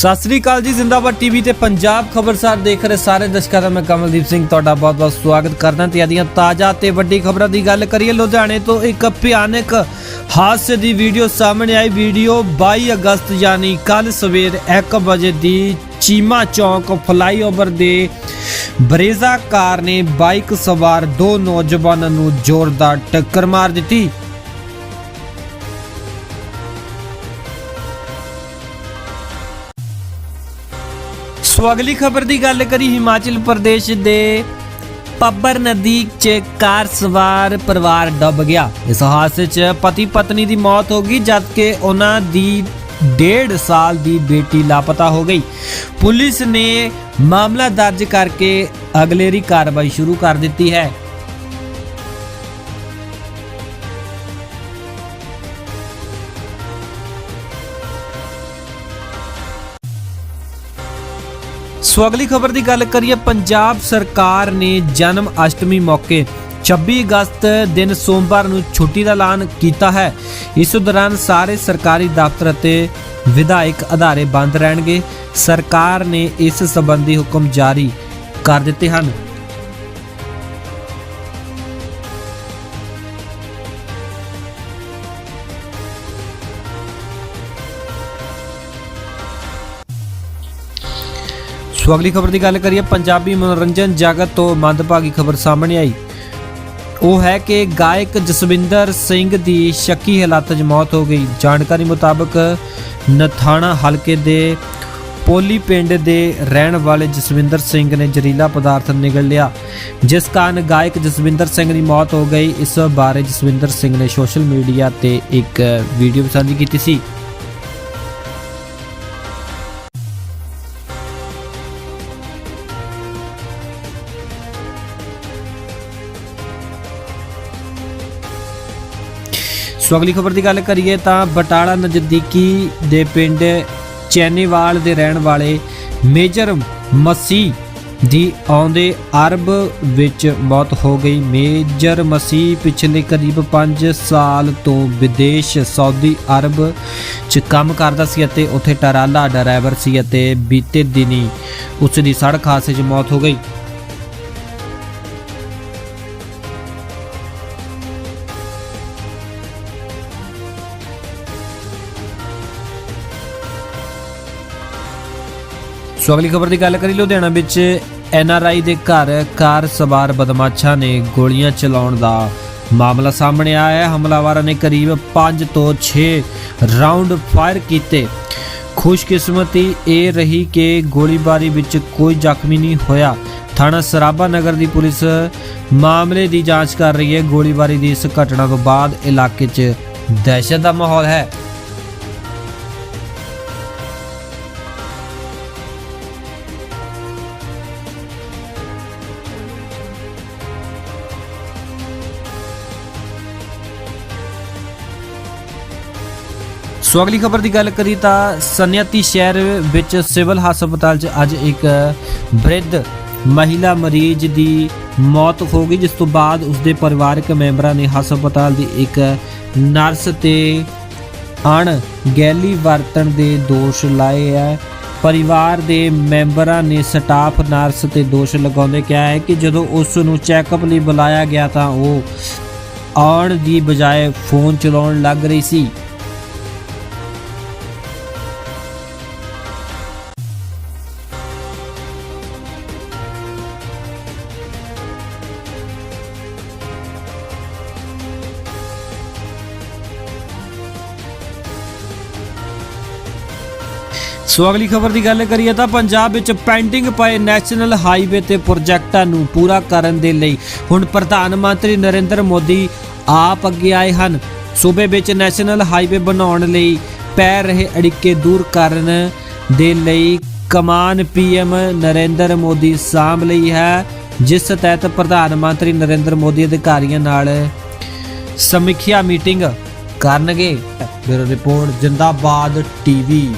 ਸਤਿ ਸ੍ਰੀ ਅਕਾਲ ਜੀ, ਜ਼ਿੰਦਾਬਾਦ ਟੀਵੀ ਤੇ ਪੰਜਾਬ ਖਬਰਸਾਰ ਦੇਖ ਰਹੇ ਸਾਰੇ ਦਰਸ਼ਕਾਂ ਦਾ ਮੈਂ ਕਮਲਦੀਪ ਸਿੰਘ ਤੁਹਾਡਾ ਬਹੁਤ-ਬਹੁਤ ਸਵਾਗਤ ਕਰਦਾ ਤੇ ਆਦੀਆਂ ਤਾਜ਼ਾ ਤੇ ਵੱਡੀ ਖਬਰਾਂ ਦੀ ਗੱਲ ਕਰੀਏ, ਲੁਧਿਆਣੇ ਤੋਂ ਇੱਕ ਭਿਆਨਕ ਹਾਦਸੇ ਦੀ ਵੀਡੀਓ ਸਾਹਮਣੇ ਆਈ। ਵੀਡੀਓ 22 ਅਗਸਤ, ਯਾਨੀ ਕੱਲ ਸਵੇਰ 1 ਵਜੇ ਦੀ ਚੀਮਾ ਚੌਂਕ ਫਲਾਈਓਵਰ ਦੇ ਬਰੇਜ਼ਾ ਕਾਰ ਨੇ ਬਾਈਕ ਸਵਾਰ ਦੋ ਨੌਜਵਾਨਾਂ ਨੂੰ ਜ਼ੋਰਦਾਰ ਟੱਕਰ ਮਾਰ ਦਿੱਤੀ। ਸੋ ਅਗਲੀ ਖਬਰ ਦੀ ਗੱਲ ਕਰੀ ਹਿਮਾਚਲ ਪ੍ਰਦੇਸ਼ ਦੇ ਪੱਬਰ ਨਦੀ 'ਚ ਕਾਰ ਸਵਾਰ ਪਰਿਵਾਰ ਡੁੱਬ ਗਿਆ। ਇਸ ਹਾਦਸੇ 'ਚ ਪਤੀ ਪਤਨੀ ਦੀ ਮੌਤ ਹੋ ਗਈ, ਜਦਕਿ ਉਹਨਾਂ ਦੀ ਡੇਢ ਸਾਲ ਦੀ ਬੇਟੀ ਲਾਪਤਾ ਹੋ ਗਈ। ਪੁਲਿਸ ਨੇ ਮਾਮਲਾ ਦਰਜ ਕਰਕੇ ਅਗਲੇਰੀ ਕਾਰਵਾਈ ਸ਼ੁਰੂ ਕਰ ਦਿੱਤੀ ਹੈ। ਸੋ ਅਗਲੀ ਖਬਰ ਦੀ ਗੱਲ ਕਰੀਏ, ਪੰਜਾਬ ਸਰਕਾਰ ਨੇ ਜਨਮ ਅਸ਼ਟਮੀ ਮੌਕੇ 26 ਅਗਸਤ ਦਿਨ ਸੋਮਵਾਰ ਨੂੰ ਛੁੱਟੀ ਦਾ ਐਲਾਨ ਕੀਤਾ ਹੈ। ਇਸ ਦੌਰਾਨ ਸਾਰੇ ਸਰਕਾਰੀ ਦਫ਼ਤਰ ਅਤੇ ਵਿਧਾਇਕ ਅਦਾਰੇ ਬੰਦ ਰਹਿਣਗੇ। ਸਰਕਾਰ ਨੇ ਇਸ ਸੰਬੰਧੀ ਹੁਕਮ ਜਾਰੀ ਕਰ ਦਿੱਤੇ ਹਨ। ਸੋ ਅਗਲੀ ਖਬਰ ਦੀ ਗੱਲ ਕਰੀਏ, ਪੰਜਾਬੀ ਮਨੋਰੰਜਨ ਜਗਤ ਤੋਂ ਮੰਦਭਾਗੀ ਖਬਰ ਸਾਹਮਣੇ ਆਈ। ਉਹ ਹੈ ਕਿ ਗਾਇਕ ਜਸਵਿੰਦਰ ਸਿੰਘ ਦੀ ਸ਼ੱਕੀ ਹਾਲਾਤ 'ਚ ਮੌਤ ਹੋ ਗਈ। ਜਾਣਕਾਰੀ ਮੁਤਾਬਕ ਨਥਾਣਾ ਹਲਕੇ ਦੇ ਪੋਲੀ ਪਿੰਡ ਦੇ ਰਹਿਣ ਵਾਲੇ ਜਸਵਿੰਦਰ ਸਿੰਘ ਨੇ ਜ਼ਹਿਰੀਲਾ ਪਦਾਰਥ ਨਿਗਲ ਲਿਆ, ਜਿਸ ਕਾਰਨ ਗਾਇਕ ਜਸਵਿੰਦਰ ਸਿੰਘ ਦੀ ਮੌਤ ਹੋ ਗਈ। ਇਸ ਬਾਰੇ ਜਸਵਿੰਦਰ ਸਿੰਘ ਨੇ ਸੋਸ਼ਲ ਮੀਡੀਆ ਤੇ ਇੱਕ ਵੀਡੀਓ ਸਾਂਝੀ ਕੀਤੀ ਸੀ। ਸੋ ਅਗਲੀ ਖਬਰ ਦੀ ਗੱਲ ਕਰੀਏ ਤਾਂ ਬਟਾਲਾ ਨਜ਼ਦੀਕੀ ਦੇ ਪਿੰਡ ਚੈਨੀਵਾਲ ਦੇ ਰਹਿਣ ਵਾਲੇ ਮੇਜਰ ਮਸੀ ਦੀ ਆਉਂਦੇ ਅਰਬ ਵਿੱਚ ਮੌਤ ਹੋ ਗਈ। ਮੇਜਰ ਮਸੀਹ ਪਿਛਲੇ ਕਰੀਬ 5 ਸਾਲ ਤੋਂ ਵਿਦੇਸ਼ ਸਾਊਦੀ ਅਰਬ 'ਚ ਕੰਮ ਕਰਦਾ ਸੀ ਅਤੇ ਉੱਥੇ ਟਰਾਲਾ ਡਰਾਈਵਰ ਸੀ ਅਤੇ ਬੀਤੇ ਦਿਨੀ ਉਸ ਦੀ ਸੜਕ ਹਾਦਸੇ 'ਚ ਮੌਤ ਹੋ ਗਈ। ਸੋ ਅਗਲੀ ਖਬਰ ਦੀ ਗੱਲ ਕਰੀ, ਲੁਧਿਆਣਾ ਵਿੱਚ ਐੱਨ ਆਰ ਆਈ ਦੇ ਘਰ ਕਾਰ ਸਵਾਰ ਬਦਮਾਸ਼ਾਂ ਨੇ ਗੋਲੀਆਂ ਚਲਾਉਣ ਦਾ ਮਾਮਲਾ ਸਾਹਮਣੇ ਆਇਆ। ਹੈ ਹਮਲਾਵਰਾਂ ਨੇ ਕਰੀਬ 5 ਤੋਂ 6 ਰਾਉਂਡ ਫਾਇਰ ਕੀਤੇ। ਖੁਸ਼ਕਿਸਮਤੀ ਇਹ ਰਹੀ ਕਿ ਗੋਲੀਬਾਰੀ ਵਿੱਚ ਕੋਈ ਜ਼ਖਮੀ ਨਹੀਂ ਹੋਇਆ। ਥਾਣਾ ਸਰਾਭਾ ਨਗਰ ਦੀ ਪੁਲਿਸ ਮਾਮਲੇ ਦੀ ਜਾਂਚ ਕਰ ਰਹੀ ਹੈ। ਗੋਲੀਬਾਰੀ ਦੀ ਇਸ ਘਟਨਾ ਤੋਂ ਬਾਅਦ ਇਲਾਕੇ 'ਚ ਦਹਿਸ਼ਤ ਦਾ ਮਾਹੌਲ ਹੈ। ਸੋ ਅਗਲੀ ਖਬਰ ਦੀ ਗੱਲ ਕਰੀ ਤਾਂ ਸਨਿਆਤੀ ਸ਼ਹਿਰ ਵਿੱਚ ਸਿਵਲ ਹਸਪਤਾਲ 'ਚ ਅੱਜ ਇੱਕ ਬ੍ਰਿਧ ਮਹਿਲਾ ਮਰੀਜ਼ ਦੀ ਮੌਤ ਹੋ ਗਈ, ਜਿਸ ਤੋਂ ਬਾਅਦ ਉਸਦੇ ਪਰਿਵਾਰਕ ਮੈਂਬਰਾਂ ਨੇ ਹਸਪਤਾਲ ਦੀ ਇੱਕ ਨਰਸ ਤੇ ਅਣ ਗੈਲੀ ਵਰਤਣ ਦੇ ਦੋਸ਼ ਲਾਏ ਹੈ ਪਰਿਵਾਰ ਦੇ ਮੈਂਬਰਾਂ ਨੇ ਸਟਾਫ ਨਰਸ ਤੇ ਦੋਸ਼ ਲਗਾਉਂਦੇ ਕਿਹਾ ਹੈ ਕਿ ਜਦੋਂ ਉਸ ਨੂੰ ਚੈੱਕਅਪ ਲਈ ਬੁਲਾਇਆ ਗਿਆ ਤਾਂ ਉਹ ਆਉਣ ਦੀ ਬਜਾਏ ਫੋਨ ਚਲਾਉਣ ਲੱਗ ਰਹੀ ਸੀ। ਸੋ ਅਗਲੀ ਖਬਰ ਦੀ ਗੱਲ ਕਰੀਏ ਤਾਂ ਪੰਜਾਬ ਵਿੱਚ ਪੈਂਡਿੰਗ ਪਏ ਨੈਸ਼ਨਲ ਹਾਈਵੇ ਤੇ ਪ੍ਰੋਜੈਕਟਾਂ ਨੂੰ ਪੂਰਾ ਕਰਨ ਦੇ ਲਈ ਹੁਣ ਪ੍ਰਧਾਨ ਮੰਤਰੀ ਨਰਿੰਦਰ ਮੋਦੀ ਆਪ ਅੱਗੇ ਆਏ ਹਨ। ਸੂਬੇ ਵਿੱਚ ਨੈਸ਼ਨਲ ਹਾਈਵੇ ਬਣਾਉਣ ਲਈ ਪੈ ਰਹੇ ਅੜਿੱਕੇ ਦੂਰ ਕਰਨ ਦੇ ਲਈ ਕਮਾਨ ਪੀਐਮ ਨਰਿੰਦਰ ਮੋਦੀ ਸਾਂਭ ਲਈ ਹੈ, ਜਿਸ ਤਹਿਤ ਪ੍ਰਧਾਨ ਮੰਤਰੀ ਨਰਿੰਦਰ ਮੋਦੀ ਅਧਿਕਾਰੀਆਂ ਨਾਲ ਸਮੀਖਿਆ ਮੀਟਿੰਗ ਕਰਨਗੇ। Bureau report, Zindabad TV.